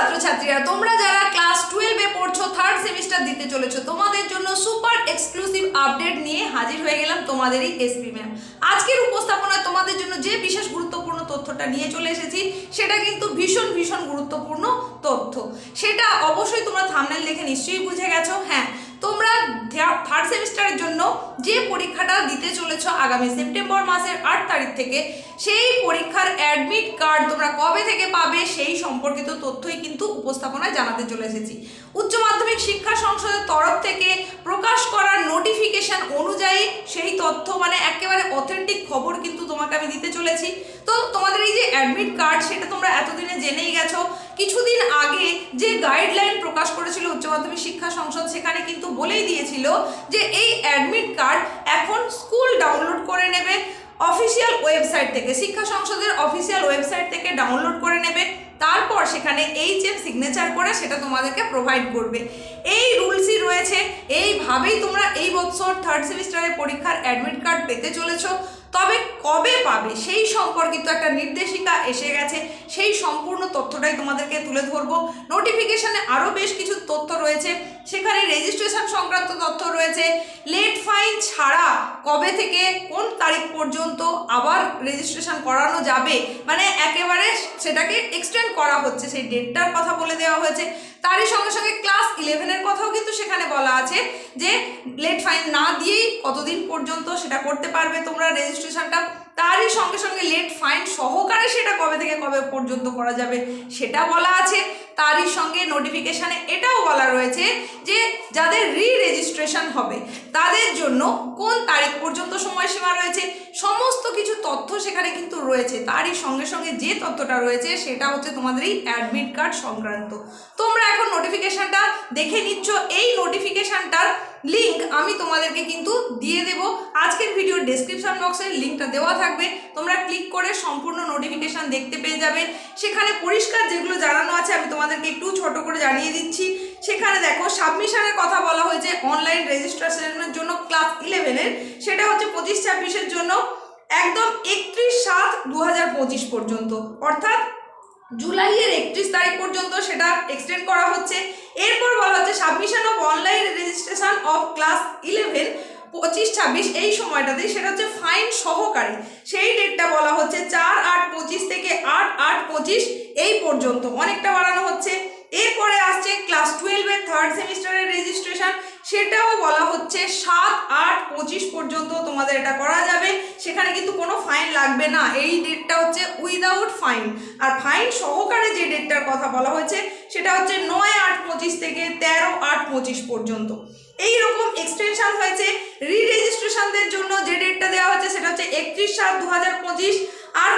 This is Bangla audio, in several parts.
ছাত্রছাত্রীরা, তোমরা যারা ক্লাস টুয়েলভে পড়ছো থার্ড সেমিস্টার দিতে চলেছো, তোমাদের জন্য সুপার এক্সক্লুসিভ আপডেট নিয়ে হাজির হয়ে গেলাম তোমাদেরই এসপি ম্যাম আজকের উপস্থাপনায় তোমাদের জন্য যে বিশেষ গুরুত্বপূর্ণ তথ্যটা নিয়ে চলে এসেছি, সেটা কিন্তু ভীষণ ভীষণ গুরুত্বপূর্ণ তথ্য। সেটা অবশ্যই তোমরা থামনেল দেখে নিশ্চয়ই বুঝে গেছো হ্যাঁ তোমরা থার্ড সেমিস্টারের জন্য যে পরীক্ষাটা দিতে চলেছ আগামী সেপ্টেম্বর মাসের আট তারিখ থেকে সেই পরীক্ষার অ্যাডমিট কার্ড তোমরা কবে থেকে পাবে সেই সম্পর্কিত তথ্যই কিন্তু উপস্থাপনায় জানাতে চলে এসেছি। উচ্চ মাধ্যমিক শিক্ষা সংসদের তরফ থেকে প্রকাশ করার নোটিফিকেশন অনুযায়ী সেই তথ্য মানে একেবারে অথেন্টিক খবর কিন্তু তোমাকে আমি দিতে চলেছি। তো তোমাদের এই যে অ্যাডমিট কার্ড, সেটা তোমরা এতদিনে জেনেই গেছো কিছুদিন আগে যে গাইডলাইন প্রকাশ করেছিল উচ্চ মাধ্যমিক শিক্ষা সংসদ সেখানে কিন্তু বলেই দিয়েছিল যে এই অ্যাডমিট কার্ড এখন স্কুল ডাউনলোড করে নেবে অফিসিয়াল ওয়েবসাইট থেকে, শিক্ষা সংসদের অফিসিয়াল ওয়েবসাইট থেকে ডাউনলোড করে নেবে, তারপর সেখানে এইচ এম সিগনেচার করে সেটা তোমাদেরকে প্রোভাইড করবে। এই রুলসই রয়েছে, এইভাবেই তোমরা এই বছর থার্ড সেমিস্টারের পরীক্ষার অ্যাডমিট কার্ড পেতে চলেছো। তবে কবে পাবে? সেই সম্পর্কিত একটা নির্দেশিকা এসে গেছে। সেই সম্পূর্ণ তথ্যটাই তোমাদেরকে তুলে ধরবো। নোটিফিকেশানে আরও বেশ কিছু তথ্য রয়েছে। সেখানে রেজিস্ট্রেশন সংক্রান্ত তথ্য রয়েছে। লেট ফাইন ছাড়া কবে থেকে কোন তারিখ পর্যন্ত আবার রেজিস্ট্রেশন করানো যাবে? মানে একেবারে সেটাকে এক্সটেন্ড করা হচ্ছে। সেই ডেটটার কথা বলে দেওয়া হয়েছে। তারই সঙ্গে সঙ্গে ক্লাস ইলেভেনের কথাও কিন্তু সেখানে বলা আছে যে লেট ফাইন না দিয়েই কতদিন পর্যন্ত সেটা করতে পারবে তোমরা রেজিস্ট্রেশনটা তারই সঙ্গে সঙ্গে লেট ফাইন সহকারে সেটা কবে থেকে কবে পর্যন্ত করা যাবে সেটা বলা আছে। তারই সঙ্গে নোটিফিকেশানে এটাও বলা রয়েছে যে যাদের রি রেজিস্ট্রেশন হবে, তাদের জন্য কোন তারিখ পর্যন্ত সময়সীমা রয়েছে, সমস্ত কিছু তথ্য সেখানে কিন্তু রয়েছে। তারই সঙ্গে সঙ্গে যে তথ্যটা রয়েছে সেটা হচ্ছে তোমাদের এই অ্যাডমিট কার্ড সংক্রান্ত। তোমরা এখন নোটিফিকেশানটা দেখে নিচ্ছ। এই নোটিফিকেশানটার লিঙ্ক আমি তোমাদেরকে কিন্তু দিয়ে দেব। আজকের ভিডিওর ডেসক্রিপশন বক্সে লিঙ্কটা দেওয়া থাকবে। তোমরা ক্লিক করে সম্পূর্ণ নোটিফিকেশান দেখতে পেয়ে যাবে। সেখানে পরিষ্কার যেগুলো জানানো আছে আমি তোমাদেরকে একটু ছোট করে জানিয়ে দিচ্ছি। সেখানে দেখো সাবমিশনের কথা বলা হয়েছে অনলাইন রেজিস্ট্রেশনের জন্য ক্লাস ইলেভেনের সেটা হচ্ছে পঁচিশ ছাব্বিশের জন্য, একদম একত্রিশ সাত দু পর্যন্ত। অর্থাৎ জুলাইয়ের একত্রিশ তারিখ পর্যন্ত সেটা এক্সটেন্ড করা হচ্ছে। এরপর বলা হচ্ছে submission of online registration of class eleven পঁচিশ, ছাব্বিশ এই সময়টাতে সেটা হচ্ছে ফাইন সহকারে। সেই ডেটটা বলা হচ্ছে চার আট পঁচিশ থেকে আট আট পঁচিশ এই পর্যন্ত। অনেকটা বাড়ানো হচ্ছে। এরপরে আসছে ক্লাস টুয়েলভের থার্ড সেমিস্টারের রেজিস্ট্রেশন সেটাও বলা হচ্ছে সাত আট পঁচিশ পর্যন্ত তোমাদের এটা করা যাবে। সেখানে কিন্তু কোনো ফাইন লাগবে না। এই ডেটটা হচ্ছে উইদাউট ফাইন আর ফাইন সহকারে যে ডেটটার কথা বলা হয়েছে, সেটা হচ্ছে নয় আট পঁচিশ থেকে তেরো আট পঁচিশ পর্যন্ত। এই রকম এক্সটেনশন হয়েছে। রি রেজিস্ট্রেশনদের জন্য যে ডেটটা দেওয়া হচ্ছে সেটা হচ্ছে একত্রিশ সাত দু হাজার পঁচিশ। আর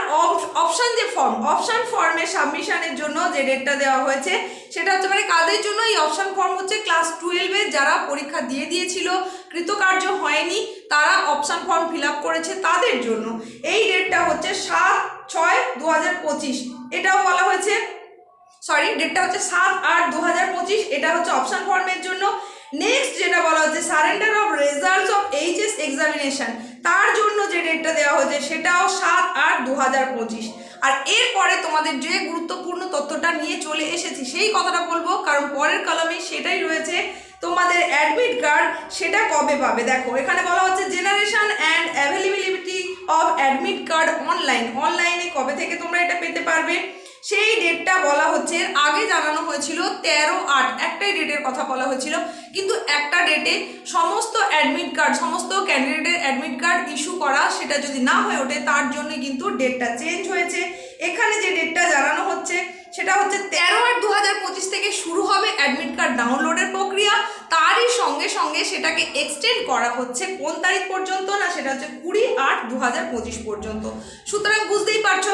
অপশান যে ফর্ম অপশান ফর্মে সাবমিশনের জন্য যে ডেটটা দেওয়া হয়েছে, সেটা হচ্ছে মানে কাদের জন্য? এই অপশান ফর্ম হচ্ছে ক্লাস টুয়েলভে যারা পরীক্ষা দিয়ে দিয়েছিল, কৃতকার্য হয়নি, তারা অপশান ফর্ম ফিল করেছে তাদের জন্য। এই ডেটটা হচ্ছে সাত ছয় দু এটাও বলা হয়েছে সরি ডেটটা হচ্ছে সাত আট দু এটা হচ্ছে অপশান ফর্মের জন্য। নেক্সট যেটা বলা হচ্ছে surrender of results of HS examination তার জন্য যে ডেটটা দেওয়া হয়েছে সেটাও সাত আট দু হাজার পঁচিশ। আর এরপরে তোমাদের যে গুরুত্বপূর্ণ তথ্যটা নিয়ে চলে এসেছি, সেই কথাটা বলব, কারণ পরের কলমে সেটাই রয়েছে। তোমাদের অ্যাডমিট কার্ড সেটা কবে পাবে? দেখো, এখানে বলা হচ্ছে generation and availability of admit card online অনলাইনে কবে থেকে তোমরা এটা পেতে পারবে? সেই ডেটটা বলা হচ্ছে আগে জানানো হয়েছিল তেরো আট। একটাই কথা বলা হয়েছিল। কিন্তু একটা ডেটে সমস্ত অ্যাডমিট কার্ড সমস্ত ক্যান্ডিডেটের অ্যাডমিট কার্ড ইস্যু করা সেটা যদি না হয়ে ওঠে, তার জন্য কিন্তু ডেটটা চেঞ্জ হয়েছে। এখানে যে ডেটটা জানানো হচ্ছে, সেটা হচ্ছে তেরো আট দু থেকে শুরু হবে অ্যাডমিট কার্ড ডাউনলোডের প্রক্রিয়া। তারই সঙ্গে সঙ্গে সেটাকে এক্সটেন্ড করা হচ্ছে কোন তারিখ পর্যন্ত না সেটা হচ্ছে কুড়ি আট দু পর্যন্ত। সুতরাং বুঝতেই পারছ,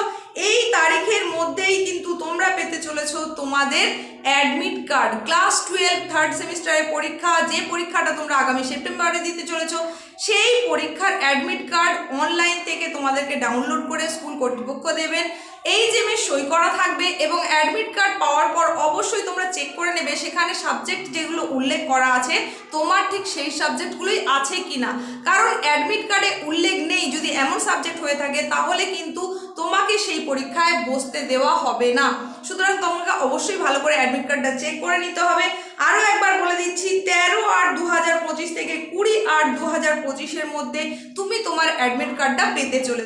এই তারিখের মধ্যেই কিন্তু তোমরা পেতে চলেছো তোমাদের admit card class twelve third সেমিস্টারের পরীক্ষা, যে পরীক্ষাটা তোমরা আগামী সেপ্টেম্বরে দিতে চলেছো, সেই পরীক্ষার অ্যাডমিট কার্ড অনলাইন থেকে তোমাদেরকে ডাউনলোড করে স্কুল কর্তৃপক্ষ দেবেন। এই জেমে সই করা থাকবে এবং অ্যাডমিট কার্ড পাওয়ার পর অবশ্যই তোমরা চেক করে নেবে সেখানে সাবজেক্ট যেগুলো উল্লেখ করা আছে, তোমার ঠিক সেই সাবজেক্টগুলোই আছে কি না কারণ অ্যাডমিট কার্ডে উল্লেখ নেই, যদি এমন সাবজেক্ট হয়ে থাকে, তাহলে কিন্তু তোমাকে সেই পরীক্ষায় বসতে দেওয়া হবে না। সুতরাং তোমাকে অবশ্যই ভালো করে অ্যাডমিট কার্ডটা চেক করে নিতে হবে। আরও একবার বলে দিচ্ছি, তেরো আট দু হাজার পঁচিশ থেকে কুড়ি আট দু হাজার পঁচিশের মধ্যে তুমি তোমার অ্যাডমিট কার্ডটা পেতে চলে